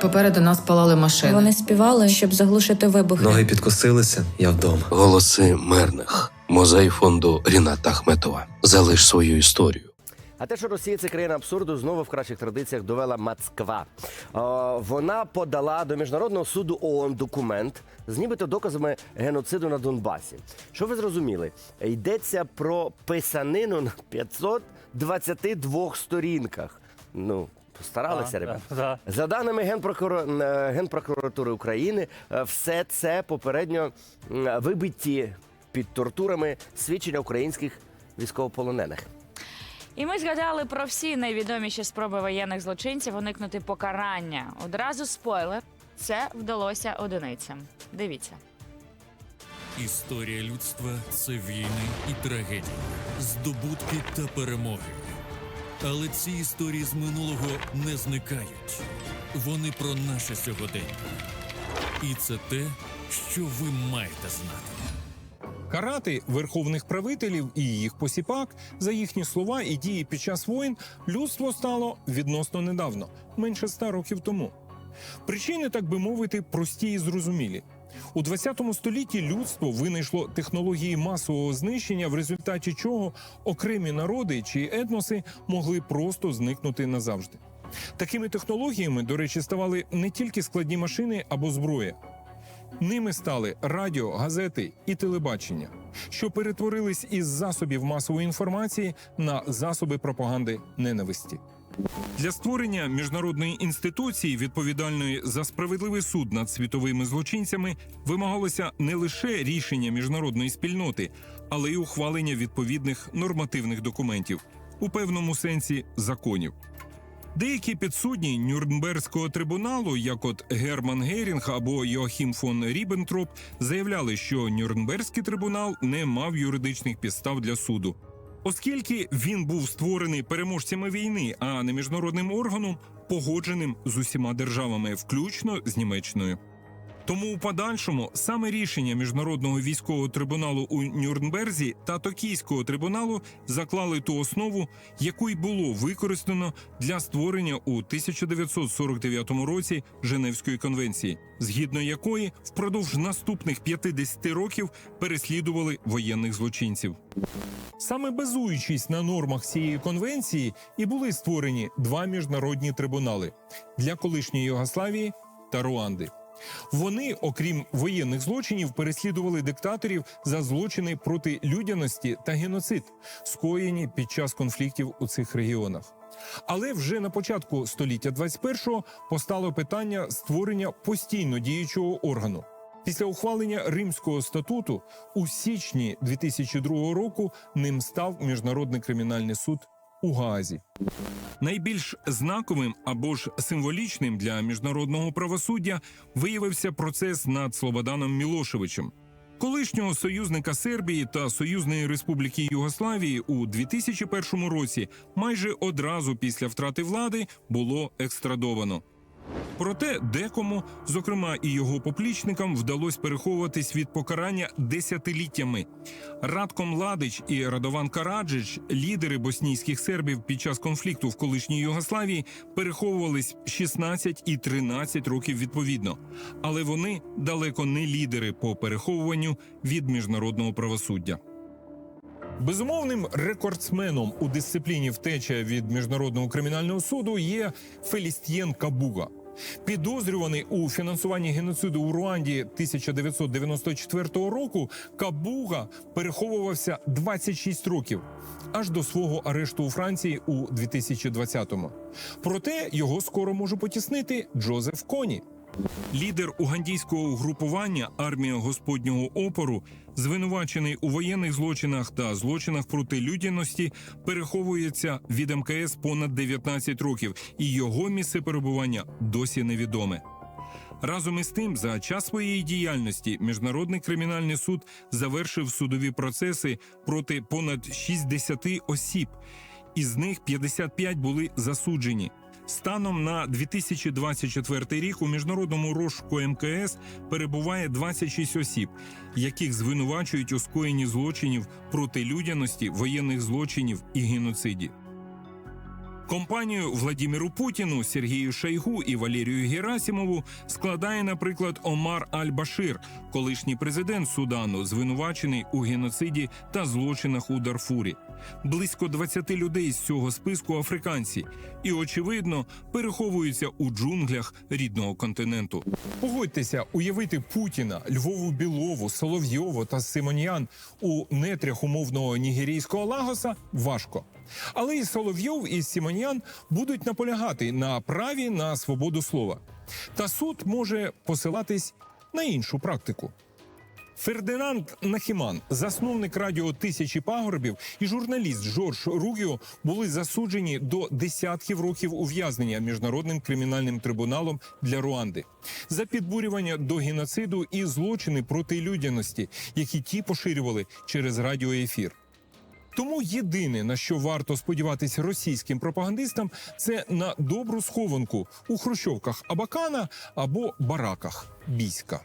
Попереду нас палали машини. Вони співали, щоб заглушити вибухи. Ноги підкосилися, я вдома. Голоси мирних. Музей фонду Ріната Ахметова. Залиш свою історію. А те, що Росія це країна абсурду, знову в кращих традиціях довела Москва. Е, Вона подала до міжнародного суду ООН документ з нібито доказами геноциду на Донбасі. Що ви зрозуміли? Йдеться про писанину на 522 сторінках. Ну, постаралися, ребята. Да. За даними Генпрокура- е, Генпрокуратури України, е, все це попередньо м, вибиті під тортурами свідчення українських військовополонених. І ми згадали про всі найвідоміші спроби воєнних злочинців уникнути покарання. Одразу спойлер. Це вдалося одиницям. Дивіться. Історія людства це війни і трагедії, здобутки та перемоги. Але ці історії з минулого не зникають. Вони про наше сьогодення. І це те, що ви маєте знати. Карати верховних правителів і їх посіпак за їхні слова і дії під час воїн людство стало відносно недавно, менше ста років тому. Причини, так би мовити, прості і зрозумілі. У 20 столітті людство винайшло технології масового знищення, в результаті чого окремі народи чи етноси могли просто зникнути назавжди. Такими технологіями, до речі, ставали не тільки складні машини або зброя. Ними стали радіо, газети і телебачення, що перетворились із засобів масової інформації на засоби пропаганди ненависті. Для створення міжнародної інституції, відповідальної за справедливий суд над світовими злочинцями, вимагалося не лише рішення міжнародної спільноти, але й ухвалення відповідних нормативних документів, у певному сенсі законів. Деякі підсудні Нюрнберзького трибуналу, як от Герман Герінг або Йоахім фон Ріббентроп, заявляли, що Нюрнберзький трибунал не мав юридичних підстав для суду. Оскільки він був створений переможцями війни, а не міжнародним органом, погодженим з усіма державами, включно з Німеччиною. Тому у подальшому саме рішення міжнародного військового трибуналу у Нюрнберзі та Токійського трибуналу заклали ту основу, яку й було використано для створення у 1949 році Женевської конвенції, згідно якої впродовж наступних 50 років переслідували воєнних злочинців. Саме базуючись на нормах цієї конвенції, і були створені два міжнародні трибунали для колишньої Югославії та Руанди. Вони, окрім воєнних злочинів, переслідували диктаторів за злочини проти людяності та геноцид, скоєні під час конфліктів у цих регіонах. Але вже на початку століття 21-го постало питання створення постійно діючого органу. Після ухвалення Римського статуту у січні 2002 року ним став Міжнародний кримінальний суд у Газі. Найбільш знаковим або ж символічним для міжнародного правосуддя виявився процес над Слободаном Мілошевичем. Колишнього союзника Сербії та Союзної Республіки Югославії у 2001 році майже одразу після втрати влади було екстрадовано. Проте декому, зокрема і його поплічникам, вдалося переховуватись від покарання десятиліттями. Радко Младич і Радован Караджич, лідери боснійських сербів під час конфлікту в колишній Югославії, переховувались 16 і 13 років відповідно. Але вони далеко не лідери по переховуванню від міжнародного правосуддя. Безумовним рекордсменом у дисципліні втеча від міжнародного кримінального суду є Фелістієн Кабуга. Підозрюваний у фінансуванні геноциду у Руанді 1994 року, Кабуга переховувався 26 років аж до свого арешту у Франції у 2020-му. Проте його скоро може потіснити Джозеф Коні. Лідер угандійського угрупування армія Господнього опору, звинувачений у воєнних злочинах та злочинах проти людяності, переховується від МКС понад 19 років, і його місце перебування досі невідоме. Разом із тим, за час своєї діяльності Міжнародний кримінальний суд завершив судові процеси проти понад 60 осіб, із них 55 були засуджені. Станом на 2024 рік у міжнародному розшуку МКС перебуває 26 осіб, яких звинувачують у скоєнні злочинів проти людяності, воєнних злочинів і геноциді. Компанію Владіміру Путіну, Сергію Шайгу і Валерію Герасімову складає, наприклад, Омар Аль-Башир, колишній президент Судану, звинувачений у геноциді та злочинах у Дарфурі. Близько 20 людей з цього списку африканці, і очевидно переховуються у джунглях рідного континенту. Погодьтеся, уявити Путіна, Львову Білову, Соловйову та Симоньян у нетрях умовного нігерійського Лагоса важко. Але і Соловйов, і Сімоньян будуть наполягати на праві на свободу слова. Та суд може посилатись на іншу практику. Фердинанд Нахіман, засновник радіо Тисячі пагорбів, і журналіст Жорж Ругіо були засуджені до десятків років ув'язнення міжнародним кримінальним трибуналом для Руанди за підбурювання до геноциду і злочини проти людяності, які ті поширювали через радіоефір. Тому єдине на що варто сподіватися російським пропагандистам, це на добру схованку у хрущовках Абакана або бараках Біська.